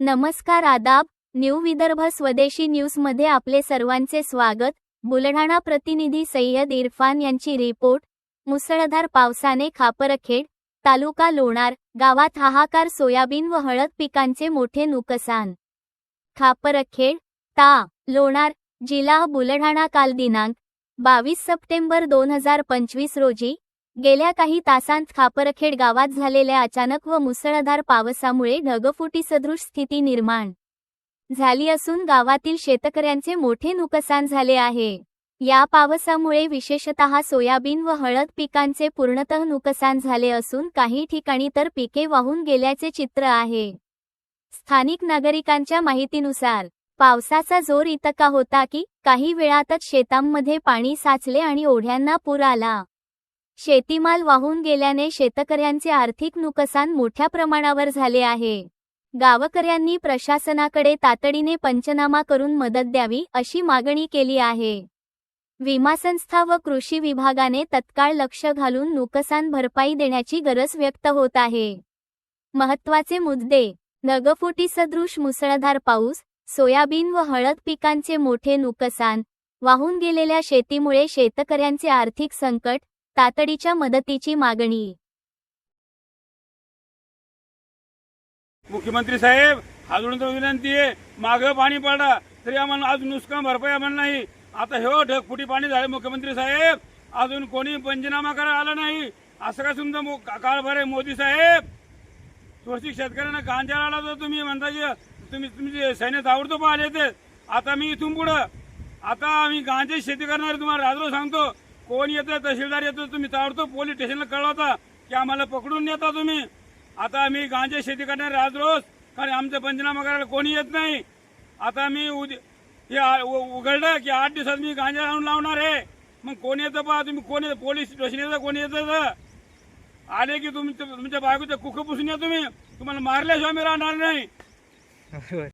नमस्कार आदाब न्यू विदर्भ स्वदेशी न्यूजमध्ये आपले सर्वांचे स्वागत. बुलढाणा प्रतिनिधी सय्यद इरफान यांची रिपोर्ट. मुसळधार पावसाने खापरखेड तालुका लोणार गावात हाहाकार सोयाबीन व हळद पिकांचे मोठे नुकसान. खापरखेड ता लोणार जिल्हा बुलढाणा काल दिनांक बावीस सप्टेंबर दोन हजार पंचवीस रोजी गेल्या काही तासांत खापरखेड गावात झालेल्या अचानक व मुसळधार पावसामुळे ढगफुटीसदृश स्थिती निर्माण झाली असून गावातील शेतकऱ्यांचे मोठे नुकसान झाले आहे. या पावसामुळे विशेषतः सोयाबीन व हळद पिकांचे पूर्णतः नुकसान झाले असून काही ठिकाणी तर पिके वाहून गेल्याचे चित्र आहे. स्थानिक नागरिकांच्या माहितीनुसार पावसाचा जोर इतका होता की काही वेळातच शेतांमध्ये पाणी साचले आणि ओढ्यांना पूर आला. शेतीमाल वाहून गेल्याने शेतकऱ्यांचे आर्थिक नुकसान मोठ्या प्रमाणावर झाले आहे. गावकऱ्यांनी प्रशासनाकडे तातडीने पंचनामा करून मदत द्यावी अशी मागणी केली आहे. विमा संस्था व कृषी विभागाने तत्काळ लक्ष घालून नुकसान भरपाई देण्याची गरज व्यक्त होत आहे. महत्त्वाचे मुद्दे नगफुटी सदृश मुसळधार पाऊस सोयाबीन व हळद पिकांचे मोठे नुकसान वाहून गेलेल्या शेतीमुळे शेतकऱ्यांचे आर्थिक संकट तातडीच्या मदतीची मागणी. मुख्यमंत्री साहेब हात विनंती आहे मागं पाणी पडा तरी आम्हाला अजून नुकसान भरपाई आम्हाला नाही. आता हे हो, ढगफुटी पाणी झाले मुख्यमंत्री साहेब. अजून कोणी पंचनामा करायला आला नाही. असं का तुमचं मो- आहे मोदी साहेब? थोडशी शेतकऱ्यांना गांजा आला तर तुम्ही म्हणता की तुम्ही तुमचे सैन्य ताबडतोब आले ते. आता मी इथून पुढं आता आम्ही गांजाची शेती करणार तुम्हाला राजरो सांगतो. कोण येतं तहसीलदार येतो तुम्ही ताबडतोब पोलीस स्टेशनला कळवता की आम्हाला पकडून नेता तुम्ही. आता आम्ही गांजा शेती करणार आज रोज कारण आमचं पंचनामा करायला कोणी येत नाही. आता मी उद्या हे उ- उघडलं की आठ दिवसात मी गांजा आणून लावणार आहे. मग कोण येतं पहा तुम्ही कोण येतं? पोलीस स्टेशन येतं कोण येतं तर? आले की तुमच्या तुमच्या बायकोच्या कुख पुसून या तुम्ही? तुम्हाला मारल्याशिवाय मी राहणार नाही. rồi